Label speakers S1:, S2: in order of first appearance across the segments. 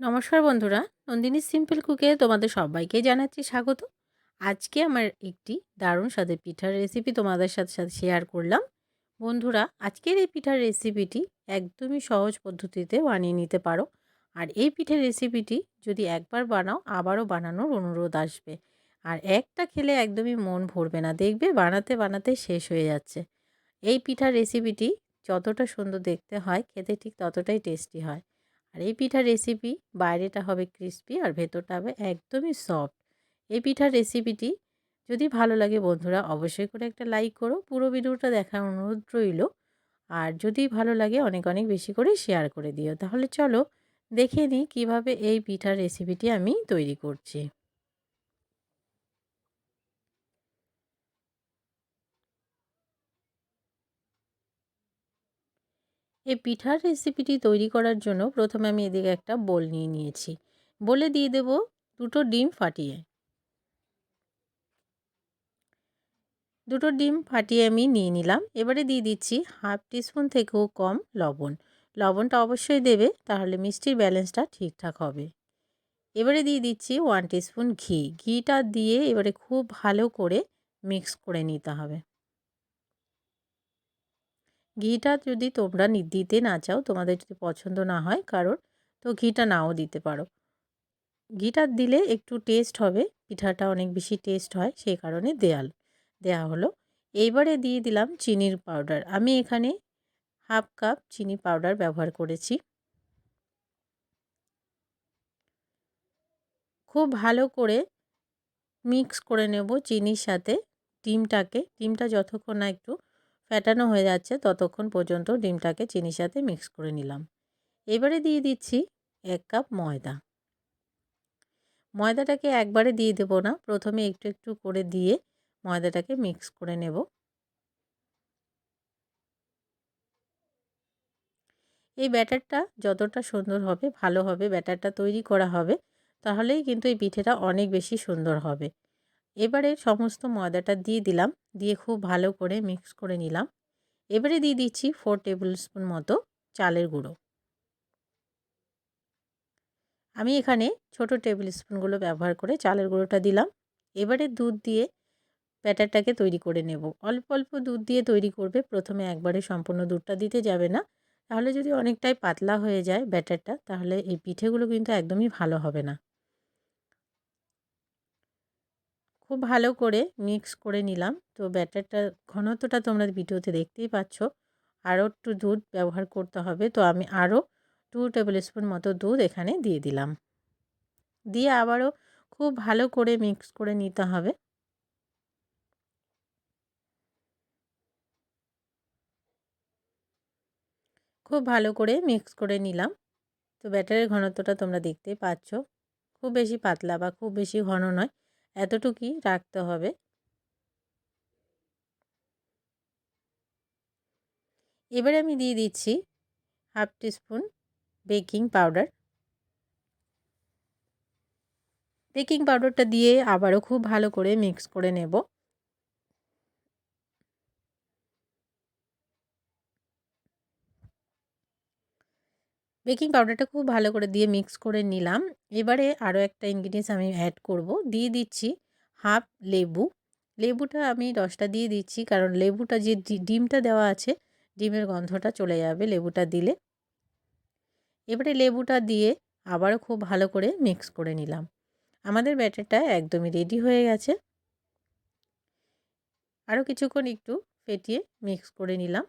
S1: নমস্কার বন্ধুরা, নন্দিনী সিম্পল কুকে তোমাদের সবাইকে জানাচ্ছি স্বাগত। আজকে আমার একটি দারুণ স্বাদের পিঠার রেসিপি তোমাদের সাথে সাথে শেয়ার করলাম। বন্ধুরা, আজকের এই পিঠার রেসিপিটি একদমই সহজ পদ্ধতিতে বানিয়ে নিতে পারো। আর এই পিঠের রেসিপিটি যদি একবার বানাও, আবারও বানানোর অনুরোধ আসবে। আর একটা খেলে একদমই মন ভরবে না, দেখবে বানাতে বানাতে শেষ হয়ে যাচ্ছে। এই পিঠার রেসিপিটি যতটা সুন্দর দেখতে হয়, খেতে ঠিক ততটাই টেস্টি হয়। আর এই পিঠার রেসিপি বাইরেটা হবে ক্রিস্পি আর ভেতরটা হবে একদমই সফট এই পিঠার রেসিপিটি যদি ভালো লাগে বন্ধুরা অবশ্যই করে একটা লাইক করো। পুরো ভিডিওটা দেখার অনুরোধ রইল। আর যদি ভালো লাগে অনেক অনেক বেশি করে শেয়ার করে দিও। তাহলে চলো দেখে নিই কীভাবে এই পিঠার রেসিপিটি আমি তৈরি করছি। এই পিঠার রেসিপিটি তৈরি করার জন্য প্রথমে আমি এদিকে একটা বোল নিয়ে নিয়েছি। বলে দিয়ে দেব দুটো ডিম ফাটিয়ে। দুটো ডিম ফাটিয়ে আমি নিয়ে নিলাম। এবারে দিয়ে দিচ্ছি হাফ টিস্পুন থেকেও কম লবণ। লবণটা অবশ্যই দেবে, তাহলে মিষ্টির ব্যালেন্সটা ঠিকঠাক হবে। এবারে দিয়ে দিচ্ছি ওয়ান টিস্পুন ঘি। ঘিটা দিয়ে এবারে খুব ভালো করে মিক্স করে নিতে হবে। ঘিটা যদি তোমরা দিতে না চাও, তোমাদের যদি পছন্দ না হয় কারোর তো ঘিটা নাও দিতে পারো। ঘিটা দিলে একটু টেস্ট হবে, পিঠাটা অনেক বেশি টেস্ট হয়, সেই কারণে দেয়াল, দেয়া হলো। এইবারে দিয়ে দিলাম চিনির পাউডার আমি এখানে হাফ কাপ চিনি পাউডার ব্যবহার করেছি। খুব ভালো করে মিক্স করে নেব চিনির সাথে, ডিমটাকে। ডিমটা যতক্ষণ না একটু ফ্যাটানো হয়ে যাচ্ছে, ততক্ষণ পর্যন্ত ডিমটাকে চিনির সাথে মিক্স করে নিলাম। এবারে দিয়ে দিচ্ছি এক কাপ ময়দা। ময়দাটাকে একবারে দিয়ে দেবো না, প্রথমে একটু একটু করে দিয়ে ময়দাটাকে মিক্স করে নেব। এই ব্যাটারটা যতটা সুন্দর হবে, ভালো হবে, ব্যাটারটা তৈরি করা হবে, তাহলেই কিন্তু এই পিঠেটা অনেক বেশি সুন্দর হবে। এবারে সমস্ত ময়দাটা দিয়ে দিলাম, দিয়ে খুব ভালো করে মিক্স করে নিলাম। এবারে দিয়ে দিচ্ছি ফোর টেবিল স্পুন মতো চালের গুঁড়ো। আমি এখানে ছোট টেবিল স্পুনগুলো ব্যবহার করে চালের গুঁড়োটা দিলাম। এবারে দুধ দিয়ে ব্যাটারটাকে তৈরি করে নেব। অল্প অল্প দুধ দিয়ে তৈরি করবে, প্রথমে একবারে সম্পূর্ণ দুধটা দিতে যাবে না। তাহলে যদি অনেকটাই পাতলা হয়ে যায় ব্যাটারটা, তাহলে এই পিঠেগুলো কিন্তু একদমই ভালো হবে না। খুব ভালো করে মিক্স করে নিলাম। তো ব্যাটারটা, ঘনত্বটা তোমরা ভিডিওতে দেখতেই পাচ্ছ। আরও একটু দুধ ব্যবহার করতে হবে। তো আমি আরও টু টেবিল স্পুন মতো দুধ এখানে দিয়ে দিলাম। দিয়ে আবারও খুব ভালো করে মিক্স করে নিতে হবে। খুব ভালো করে মিক্স করে নিলাম। তো ব্যাটারের ঘনত্বটা তোমরা দেখতেই পাচ্ছ। খুব বেশি পাতলা বা খুব বেশি ঘন নয়। এতটুকুই রাখতে হবে। এবারে আমি দিয়ে দিচ্ছি half teaspoon baking powder. Baking পাউডারটা দিয়ে আবারও খুব ভালো করে মিক্স করে নেব। বেকিং পাউডারটা খুব ভালো করে দিয়ে মিক্স করে নিলাম। এবারে আরও একটা ইনগ্রিডিয়েন্টস আমি অ্যাড করব। দিয়ে দিচ্ছি হাফ লেবু। লেবুটা আমি রসটা দিয়ে দিচ্ছি কারণ লেবুটা যে ডিমটা দেওয়া আছে, ডিমের গন্ধটা চলে যাবে লেবুটা দিলে। এবারে লেবুটা দিয়ে আবারও খুব ভালো করে মিক্স করে নিলাম। আমাদের ব্যাটারটা একদমই রেডি হয়ে গেছে। আরও কিছুক্ষণ একটু ফেটিয়ে মিক্স করে নিলাম।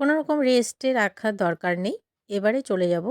S1: কোনো রকম রেস্টে রাখার দরকার নেই। এবারে চলে যাব